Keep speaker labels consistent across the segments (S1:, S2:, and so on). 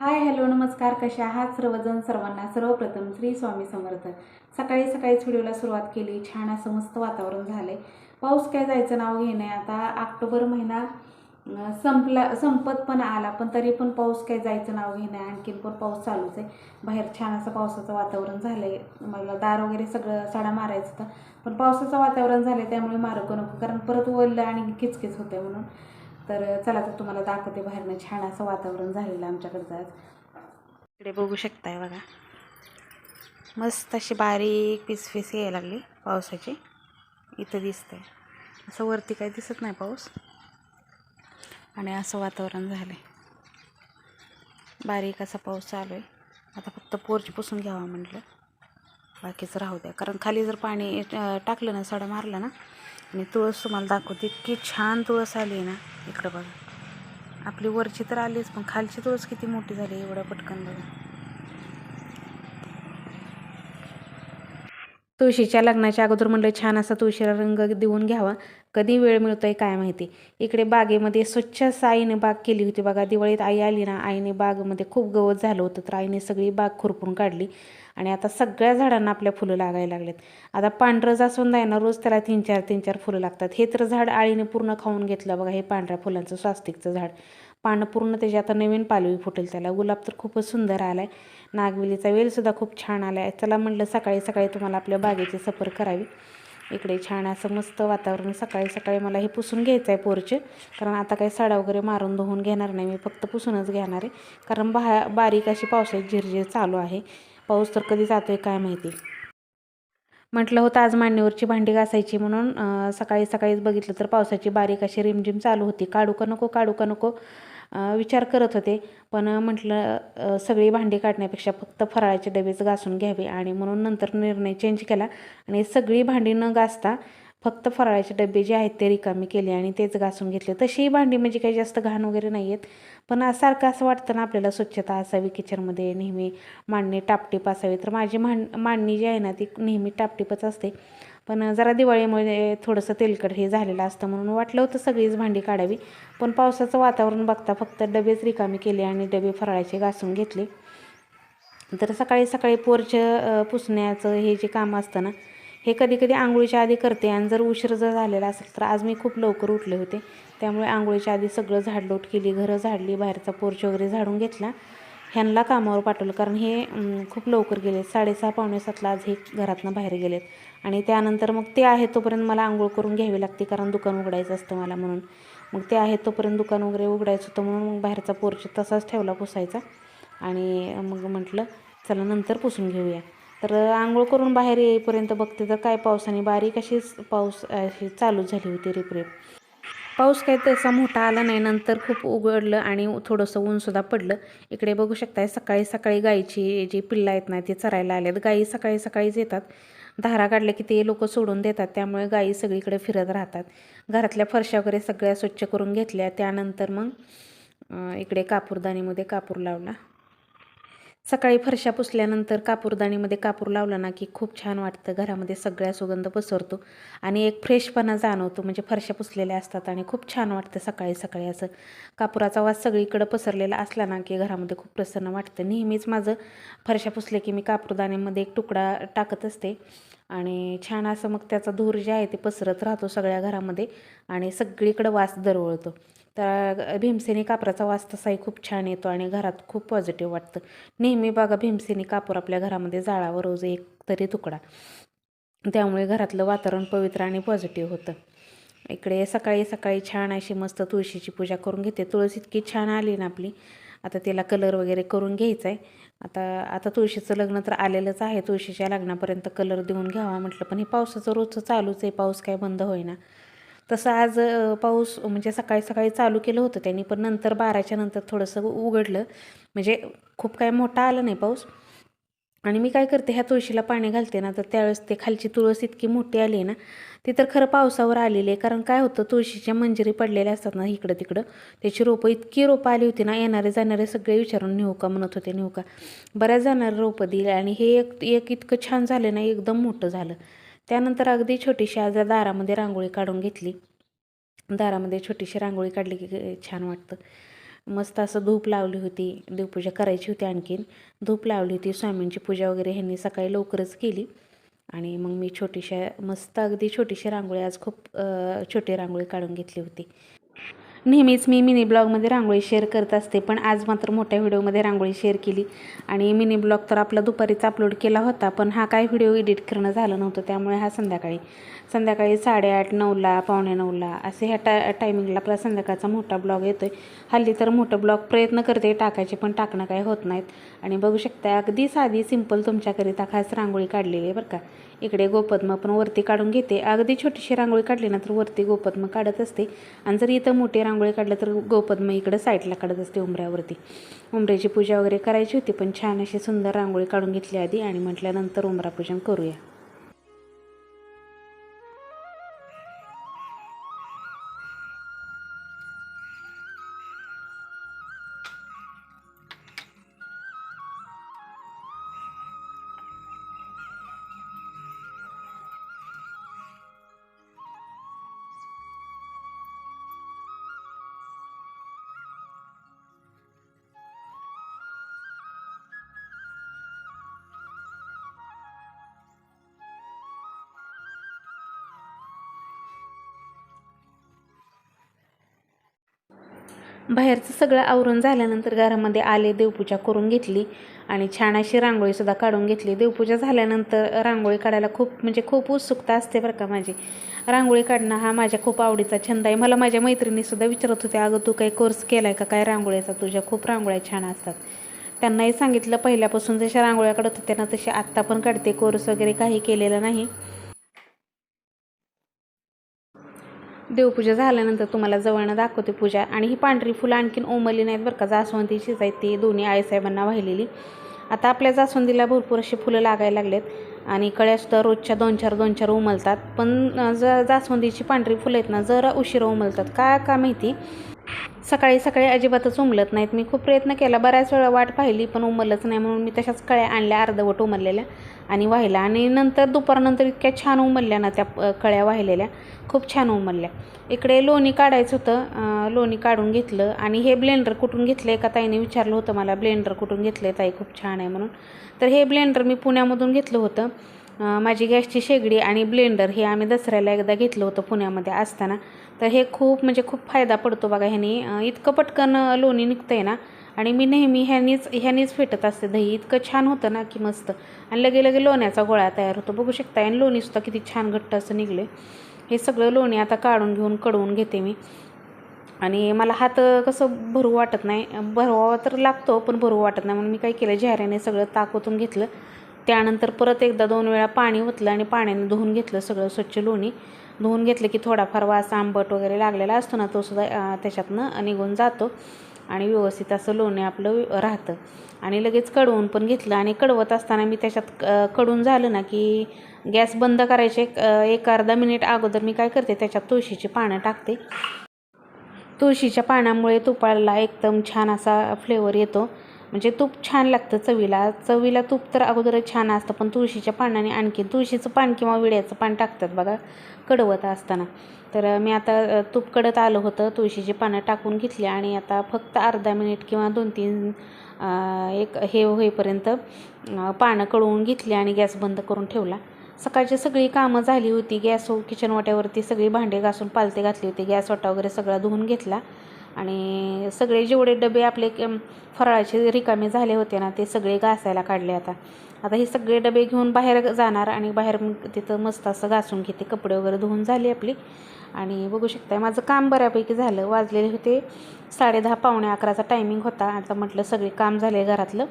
S1: Hi hello नमस्कार कशा आहात सर्वजण? सर्वांना सर्वप्रथम श्री स्वामी समर्थ. सकाळी सकाळीच व्हिडिओला सुरुवात केली. छान असं मस्त वातावरण झालंय. पाऊस काय जायचं नाव घेणे आता ऑक्टोबर महिना संपला संपत पण आला पण तरी पण पाऊस काय जायचं नाव घेणे आणखीन पण पाऊस चालूच आहे. बाहेर छान असं पावसाचं वातावरण झालं आहे मला दार वगैरे सगळं साडा मारायचं होतं. पण पावसाचं वातावरण झालं त्यामुळे मारको नको. कारण परत ओललं आणि किचकिच होते म्हणून. तर चला तर तुम्हाला दाखवते बाहेरनं छान असं वातावरण झालेलं आमच्याकडचं आज. इकडे बघू शकताय बघा. मस्त अशी बारीक पीस पीस यायला लागली पावसाची. इथं दिसतंय. असं वरती काही दिसत नाही पाऊस. आणि असं वातावरण झालं बारीक असा पाऊस चालू आहे. आता फक्त पोर्च पुसून घ्यावा म्हटलं. बाकीचं राहू द्या. कारण खाली जर पाणी टाकलं ना सडा मारला ना आणि तुळस तुम्हाला दाखवते. इतकी छान तुळस आली ना इकडं बघा. आपली वरची तर आलीच पण खालची तुळस किती मोठी झाली एवढ्या पटकन बघा. तुळशीच्या लग्नाच्या अगोदर म्हणलं छान असा तुळशीला रंग देऊन घ्यावा. कधी वेळ मिळतो आहे काय माहिती. इकडे बागेमध्ये स्वच्छ असं आईने बाग केली होती. बघा दिवाळीत आई आली ना आईने बागेमध्ये खूप गवत झालं होतं. तर आईने सगळी बाग खुरपून काढली. आणि आता सगळ्या झाडांना आपल्या फुलं लागायला लागलेत. आता पांढरं जास्वंद आहे ना रोज त्याला तीन चार तीन चार फुलं लागतात. हे तर झाड आळीने पूर्ण खाऊन घेतलं. बघा हे पांढऱ्या फुलांचं स्वास्तिकचं झाड. पानं पूर्ण त्याची आता नवीन पालवी फुटेल त्याला. गुलाब तर खूपच सुंदर आला आहे नागवेलीचा वेलसुद्धा खूप छान आला आहे चला म्हटलं सकाळी सकाळी तुम्हाला आपल्या बागेची सफर करावी. इकडे छान असं मस्त वातावरण सकाळी सकाळी मला हे पुसून घ्यायचं आहे पोरचे. कारण आता काही सडा वगैरे मारून धुवून घेणार नाही मी फक्त पुसूनच घेणार आहे. कारण बा बारीक अशी पावसाची झिरझिर चालू आहे. पाऊस तर कधी जातोय काय माहिती? म्हटलं होतं आज मांडणीवरची भांडी घासायची म्हणून सकाळी सकाळीच बघितलं तर पावसाची बारीक अशी रिमझिम चालू होती. काढू का नको काढू का नको? विचार करत होते. पण म्हटलं सगळी भांडी काढण्यापेक्षा फक्त फराळाचे डबेच घासून घ्यावे आणि म्हणून नंतर निर्णय चेंज केला. आणि सगळी भांडी न घासता फक्त फराळाचे डबे जे आहेत ते रिकामी केले आणि तेच घासून घेतले. तशीही भांडी म्हणजे काही जास्त घाण वगैरे नाही आहेत पण सारखं असं वाटतं ना आपल्याला स्वच्छता असावी किचनमध्ये नेहमी मांडणी टापटीप असावी. तर माझी मांड मांडणी जी आहे ना ती नेहमी टापटीपच असते. पण जरा दिवाळीमुळे थोडंसं तेलकट हे झालेलं असतं म्हणून वाटलं होतं सगळीच भांडी काढावी. पण पावसाचं वातावरण बघता फक्त डबेच रिकामी केले आणि डबे फराळाचे घासून घेतले. तर सकाळी सकाळी पोरच पुसण्याचं हे जे काम असतं ना हे कधी कधी आंघोळीच्या आधी करते आणि जर उशीर जर झालेला असेल तर आज मी खूप लवकर उठले होते. त्यामुळे आंघोळीच्या आधी सगळं झाडलोट केली घरं झाडली बाहेरचा पोर्च वगैरे झाडून घेतला. ह्यांना कामावर पाठवलं कारण हे खूप लवकर गेले साडेसहा पावणे सातला आज हे घरातनं बाहेर गेलेत. आणि त्यानंतर मग ते आहे तोपर्यंत मला आंघोळ करून घ्यावी लागते कारण दुकान उघडायचं असतं मला म्हणून. मग ते आहे तोपर्यंत दुकान वगैरे उघडायचं होतं म्हणून मग बाहेरचा पोर्च तसाच ठेवला पुसायचा. आणि मग म्हटलं चला नंतर पुसून घेऊया. तर आंघोळ करून बाहेर येईपर्यंत बघते तर काय पावसाने बारीक अशीच पाऊस अशी चालू झाली होती रिपरेप. पाऊस काही तसा मोठा आला नाही नंतर खूप उघडलं आणि थोडंसं ऊनसुद्धा पडलं. इकडे बघू शकताय सकाळी सकाळी गाईची जी पिल्लं आहेत ना ती चरायला आल्यात. गाई सकाळी सकाळीच येतात. धारा काढल्या की ते लोक सोडून देतात. त्यामुळे गाई सगळीकडे फिरत राहतात. घरातल्या फरशा वगैरे सगळ्या स्वच्छ करून घेतल्या. त्यानंतर मग इकडे कापूरदानीमध्ये कापूर लावला. सकाळी फरशा पुसल्यानंतर कापूरदाणीमध्ये कापूर लावला ना की खूप छान वाटतं. घरामध्ये सगळ्या सुगंध पसरतो आणि एक फ्रेशपणा जाणवतो. म्हणजे फरशा पुसलेल्या असतात आणि खूप छान वाटतं सकाळी सकाळी असं. कापुराचा वास सगळीकडं पसरलेला असला ना की घरामध्ये खूप प्रसन्न वाटतं. नेहमीच माझं फरशा पुसले की मी कापूरदाणीमध्ये एक तुकडा टाकत असते आणि छान असं मग त्याचा धूर जे आहे ते पसरत राहतो सगळ्या घरामध्ये आणि सगळीकडं वास दरवळतो. तर भीमसेनी कापराचा वास तसाही खूप छान येतो आणि घरात खूप पॉझिटिव्ह वाटतं. नेहमी बघा भीमसेनी कापूर आपल्या घरामध्ये जाळावर रोज एक तरी तुकडा. त्यामुळे घरातलं वातावरण पवित्र आणि पॉझिटिव्ह होतं. इकडे सकाळी सकाळी छान अशी मस्त तुळशीची पूजा करून घेते. तुळस इतकी छान आली ना आपली. आता तिला कलर वगैरे करून घ्यायचा आहे आता आता तुळशीचं लग्न तर आलेलंच आहे. तुळशीच्या लग्नापर्यंत कलर देऊन घ्यावा म्हटलं पण हे पावसाचं रोजचं चालूच आहे. पाऊस काय बंद होईना. तसं आज पाऊस म्हणजे सकाळी सकाळी चालू केलं होतं त्यांनी पण नंतर बाराच्या नंतर थोडंसं उघडलं. म्हणजे खूप काय मोठा आला नाही पाऊस. आणि मी काय करते ह्या तुळशीला पाणी घालते ना तर त्यावेळेस ते खालची तुळस इतकी मोठी आली आहे ना ती तर खरं पावसावर आलेली आहे. कारण काय होतं तुळशीच्या मंजिरी पडलेल्या असतात ना इकडं तिकडं त्याची रोपं इतकी रोपं आली होती ना येणारे जाणारे सगळे विचारून नेऊ का म्हणत होते नेऊ का. बऱ्याच जाणारे रोपं दिली आणि हे एक एक इतकं छान झालं ना एकदम मोठं झालं. त्यानंतर अगदी छोटीशी आज दारामध्ये रांगोळी काढून घेतली. दारामध्ये छोटीशी रांगोळी काढली की छान वाटतं. मस्त असं धूप लावली होती. देवपूजा करायची होती आणखीन. धूप लावली होती. स्वामींची पूजा वगैरे ह्यांनी सकाळी लवकरच केली. आणि मग मी छोटीशा मस्त अगदी छोटीशी रांगोळी आज खूप छोटी रांगोळी काढून घेतली होती. नेहमीच मी मिनी ब्लॉगमध्ये रांगोळी शेअर करत असते पण आज मात्र मोठ्या व्हिडिओमध्ये रांगोळी शेअर केली. आणि मिनी ब्लॉग तर आपला दुपारीच अपलोड केला होता पण हा काय व्हिडिओ एडिट करणं झालं नव्हतं त्यामुळे हा संध्याकाळी. संध्याकाळी साडेआठ नऊला पावणे नऊला असे ह्या टा टायमिंगला आपला संध्याकाळचा मोठा ब्लॉग येतो आहे हल्ली तर मोठं ब्लॉग प्रयत्न करते टाकायचे पण टाकणं काय होत नाहीत. आणि बघू शकता अगदी साधी सिंपल तुमच्याकरिता खास रांगोळी काढलेली आहे बरं का. इकडे गोपद्म पण वरती काढून घेते. अगदी छोटीशी रांगोळी काढली ना तर वरती गोपद्म काढत असते. आणि जर इथं मोठी रांगोळी काढलं तर गोपद्म इकडं साईडला काढत असते उंबऱ्यावरती. उंबऱ्याची पूजा वगैरे करायची होती पण छान अशी सुंदर रांगोळी काढून घेतली आधी. आणि म्हटल्यानंतर उंबरा पूजन करूया. बाहेरचं सगळं आवरून झाल्यानंतर घरामध्ये आले देवपूजा करून घेतली आणि छान अशी रांगोळीसुद्धा काढून घेतली. देवपूजा झाल्यानंतर रांगोळी काढायला खूप म्हणजे खूप उत्सुकता असते बरं का माझी. रांगोळी काढणं हा माझ्या खूप आवडीचा छंद आहे. मला माझ्या मैत्रिणीसुद्धा विचारत होते अगं तू काही कोर्स केला आहे का? काय रांगोळीचा? तुझ्या खूप रांगोळ्या छान असतात. त्यांनाही सांगितलं पहिल्यापासून जशा रांगोळ्या काढत होत्या ना तशा आत्ता पण काढते. कोर्स वगैरे काही केलेला नाही. देवपूजा झाल्यानंतर तुम्हाला जवळनं दाखवते पूजा. आणि ही पांढरी फुलं आणखीन ओमली नाहीत बरं का जास्वंदीचीच आहेत ती दोन्ही आईसाहेबांना वाहिलेली. आता आपल्या जास्वंदीला भरपूर अशी फुलं लागायला लागलेत. आणि कळ्यासुद्धा रोजच्या दोन चार दोन चार उमलतात. पण ज जास्वंदीची पांढरी फुलं आहेत ना जरा उशिरा उमलतात. का का माहिती? सकाळी सकाळी अजिबातच उमलत नाहीत. मी खूप प्रयत्न केला. बऱ्याच वेळा वाट पाहिली पण उमलच नाही. म्हणून मी तशाच कळ्या आणल्या अर्धवट उमललेल्या. आणि वाहिला आणि नंतर दुपारनंतर इतक्या छान उमलल्या ना त्या कळ्या वाहिलेल्या. खूप छान उमलल्या. इकडे लोणी काढायचं होतं लोणी काढून घेतलं. आणि हे ब्लेंडर कुठून घेतलं एका ताईने विचारलं होतं मला. ब्लेंडर कुठून घेतलं आहे ताई? खूप छान आहे म्हणून. तर हे ब्लेंडर मी पुण्यामधून घेतलं होतं. माझी गॅसची शेगडी आणि ब्लेंडर हे आम्ही दसऱ्याला एकदा घेतलं होतं पुण्यामध्ये असताना. तर हे खूप म्हणजे खूप फायदा पडतो बघा ह्यानी. इतकं पटकन लोणी निघतं आहे ना. आणि मी नेहमी ह्यानीच ह्यानीच फेटत असते दही. इतकं छान होतं ना की मस्त. आणि लगे लगे लोण्याचा गोळा तयार होतो. बघू शकता आणि लोणीसुद्धा किती छान घट्ट असं निघले हे सगळं लोणी आता काढून घेऊन कडवून घेते मी. आणि मला हात कसं भरू वाटत नाही. भरवावा तर लागतो पण भरू वाटत नाही. म्हणून मी काय केलं झेऱ्याने सगळं ताक ओतून घेतलं त्यानंतर परत एकदा दोन वेळा पाणी ओतलं आणि पाण्याने धुवून घेतलं सगळं स्वच्छ लोणी. धुवून घेतलं की थोडाफार वास आंबट वगैरे लागलेला असतो ना तो सुद्धा त्याच्यातनं निघून जातो. आणि व्यवस्थित असं लोणी आपलं राहतं. आणि लगेच कडवून पण घेतलं. आणि कडवत असताना मी त्याच्यात कडून झालं ना की गॅस बंद करायचे एक एक अर्धा मिनिट अगोदर मी काय करते त्याच्यात तुळशीची पानं टाकते. तुळशीच्या पानामुळे तुपाला एकदम छान असा फ्लेवर येतो. म्हणजे तूप छान लागतं चवीला. चवीला तूप तर अगोदरच छान असतं पण तुळशीच्या पानाने आणखी तुळशीचं पान किंवा विड्याचं पान टाकतात बघा कडवत असताना. तर मी आता तूप कडत आलं होतं तुळशीची पानं टाकून घेतली आणि आता फक्त अर्धा मिनिट किंवा दोन तीन एक हे होईपर्यंत पानं कळवून घेतली आणि गॅस बंद करून ठेवला. सकाळची सगळी कामं झाली होती. गॅस किचन वाट्यावरती सगळी भांडे घासून पालते घातली होती. गॅस वाटा वगैरे सगळा धुवून घेतला. आणि सगळे जेवढे डबे आपले फराळाचे रिकामे झाले होते ना ते सगळे घासायला काढले आता. आता हे सगळे डबे घेऊन बाहेर जाणार आणि बाहेर तिथं मस्त असं घासून घेते कपडे वगैरे धुवून झाली आपली. आणि बघू शकताय माझं काम बऱ्यापैकी झालं वाजलेले होते साडेदहा पावणे अकराचा टायमिंग होता. आता म्हटलं सगळे काम झाले घरातलं.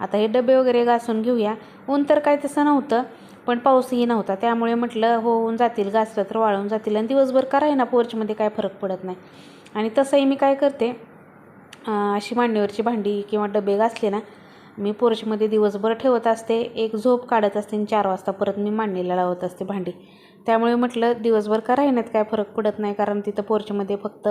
S1: आता हे डबे वगैरे घासून घेऊया. ऊन तर काय तसं नव्हतं पण पाऊसही नव्हता. त्यामुळे म्हटलं होऊन जातील घासलं तर वाळून जातील. आणि दिवसभर कराय ना पोर्चमध्ये काय फरक पडत नाही. आणि तसंही मी काय करते अशी मांडीवरची भांडी किंवा डबे घासले ना मी पोर्चमध्ये दिवसभर ठेवत असते एक झोप काढत असते आणि चार वाजता परत मी मांडणीला लावत असते भांडी. त्यामुळे म्हटलं दिवसभर का राहिण्यात काय फरक पडत नाही कारण तिथं पोर्चमध्ये फक्त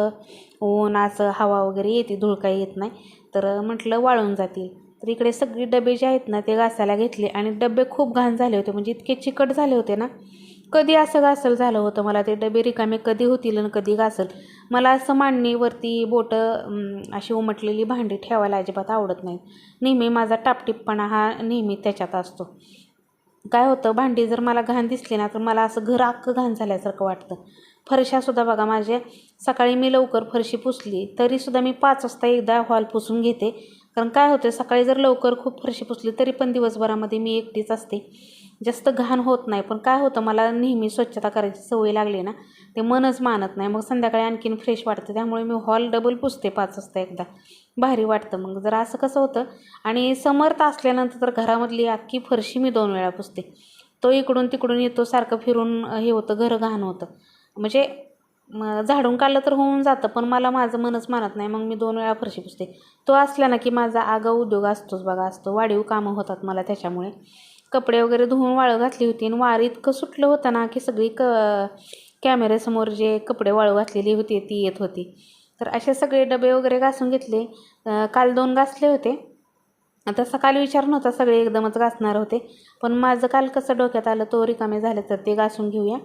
S1: ऊन असं हवा वगैरे येते धूळ काही येत नाही. तर म्हटलं वाळून जातील. तर इकडे सगळे डबे जे आहेत ना ते घासायला घेतले आणि डबे खूप घाण झाले होते म्हणजे इतके चिकट झाले होते ना कधी असं घासल झालं होतं? मला ते डबे रिकामे कधी होतील आणि कधी घासल? मला असं मांडणीवरती बोटं अशी उमटलेली भांडी ठेवायला अजिबात आवडत नाही नेहमी माझा टापटिपपणा हा नेहमी त्याच्यात असतो. काय होतं भांडी जर मला घाण दिसली ना तर मला असं घर अख्खं घाण झाल्यासारखं वाटतं. फरशासुद्धा बघा माझ्या सकाळी मी लवकर फरशी पुसली तरीसुद्धा मी पाच वाजता एकदा हॉल पुसून घेते. कारण काय होतं सकाळी जर लवकर खूप फरशी पुसली तरी पण दिवसभरामध्ये मी एकटीच असते. जास्त घाण होत नाही. पण काय होतं मला नेहमी स्वच्छता करायची सवय लागली ना ते मनच मानत नाही. मग संध्याकाळी आणखीन फ्रेश वाटतं. त्यामुळे मी हॉल डबल पुसते पाच वाजता एकदा. भारी वाटतं मग. जर असं कसं होतं आणि समर्थ असल्यानंतर तर घरामधली अख्खी फरशी मी दोन वेळा पुसते. तो इकडून तिकडून येतो सारखं फिरून हे होतं घर घाण होतं. म्हणजे मग झाडून काढलं तर होऊन जातं पण मला माझं मनच मानत नाही. मग मी दोन वेळा फरशी पुसते. तो असला ना की माझा आगाऊ उद्योग असतोच बघा. असतो. वाढीव कामं होतात मला त्याच्यामुळे. कपडे वगैरे धुवून वाळू घातली होती आणि वार इतकं सुटलं होतं ना की सगळी क कॅमेऱ्यासमोर जे कपडे वाळू घातलेली होती ती येत होती. तर असे सगळे डबे वगैरे घासून घेतले. काल दोन घासले होते. आता सकाळी विचार नव्हता सगळे एकदमच घासणार होते. पण माझं काल कसं डोक्यात आलं तो रिकामे झालं तर ते घासून घेऊया.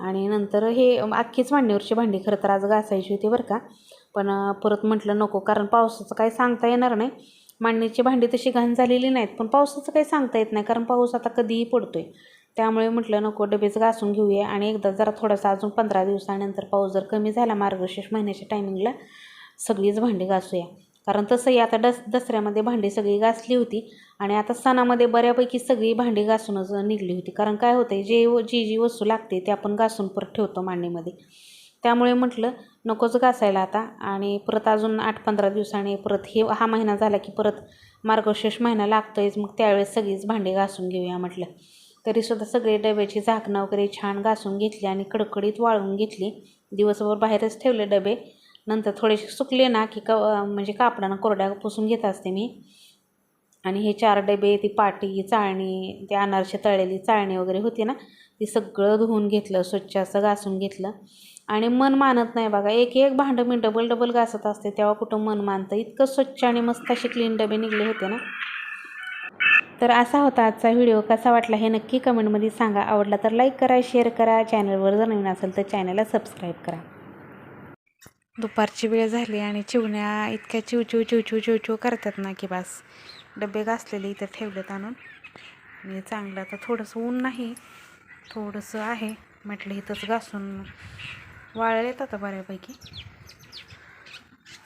S1: आणि नंतर हे अख्खीच भांडीवरची भांडी खरं तर आज घासायची होती बरं का. पण परत म्हटलं नको कारण पावसाचं काही सांगता येणार नाही. मांडणीची भांडी तशी घाण झालेली नाहीत पण पावसाचं काही सांगता येत नाही कारण पाऊस आता कधीही पडतोय. त्यामुळे म्हटलं नको डबेच घासून घेऊया आणि एकदा जरा थोडासा अजून पंधरा दिवसानंतर पाऊस जर कमी झाला मार्गशीर्ष महिन्याच्या टायमिंगला सगळीच भांडी घासूया. कारण तसंही आता डस दसऱ्यामध्ये भांडी सगळी घासली होती आणि आता सणामध्ये बऱ्यापैकी सगळी भांडी घासूनच निघली होती. कारण काय होतं जे जी जी वस्तू लागते ते आपण घासून परत ठेवतो मांडणीमध्ये. त्यामुळे म्हटलं नकोच घासायला आता. आणि परत अजून आठ पंधरा दिवसांनी परत हे हा महिना झाला की परत मार्गशीर्ष महिना लागतोयच. मग त्यावेळेस सगळीच भांडी घासून घेऊया म्हटलं. तरीसुद्धा सगळे डब्याची झाकणं वगैरे छान घासून घेतली आणि कडकडीत वाळवून घेतली. दिवसभर बाहेरच ठेवले डबे. नंतर थोडेसे सुकले ना की क म्हणजे कापडानं कोरड्या पुसून घेत असते मी. आणि हे चार डबे ती पाटी चाळणी ते अनारसे तळलेली चाळणी वगैरे होती ना ती सगळं धुवून घेतलं स्वच्छ असं घासून घेतलं. आणि मन मानत नाही बघा एक एक भांडं मी डबल डबल घासत असते तेव्हा कुठं मन मानतं? इतकं स्वच्छ आणि मस्त असे क्लीन डबे निघले होते ना. तर असा होता आजचा व्हिडिओ. कसा वाटला हे नक्की कमेंटमध्ये सांगा. आवडला तर लाईक करा शेअर करा. चॅनलवर जर नवीन असेल तर चॅनलला सबस्क्राईब करा. दुपारची वेळ झाली आणि चिवण्या इतक्या चिव चिव चिव चिव चिव चिव करतात ना की बस. डबे घासलेले इथं ठेवलेत आणून. आणि चांगलं आता थोडंसं ऊन नाही. थोडंसं आहे. म्हटलं इथंच घासून वाळलेत आता बऱ्यापैकी.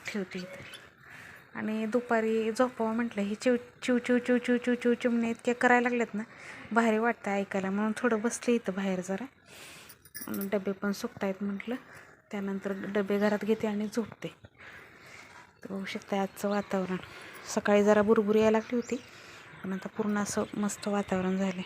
S1: ठेवते इथं. आणि दुपारी झोपावं म्हटलं ही चिव चिव चिव चिव चिव चिव चिव चिमण्या इतक्या करायला लागल्यात ना भारी वाटतं ऐकायला. म्हणून थोडं बसले इथं बाहेर जरा. डबे पण सुकतायत म्हटलं. त्यानंतर डबे घरात घेते आणि झोपते. तर बघू शकता आजचं वातावरण. सकाळी जरा बुरबुरी यायला लागली होती. पण आता पूर्ण असं मस्त वातावरण झालं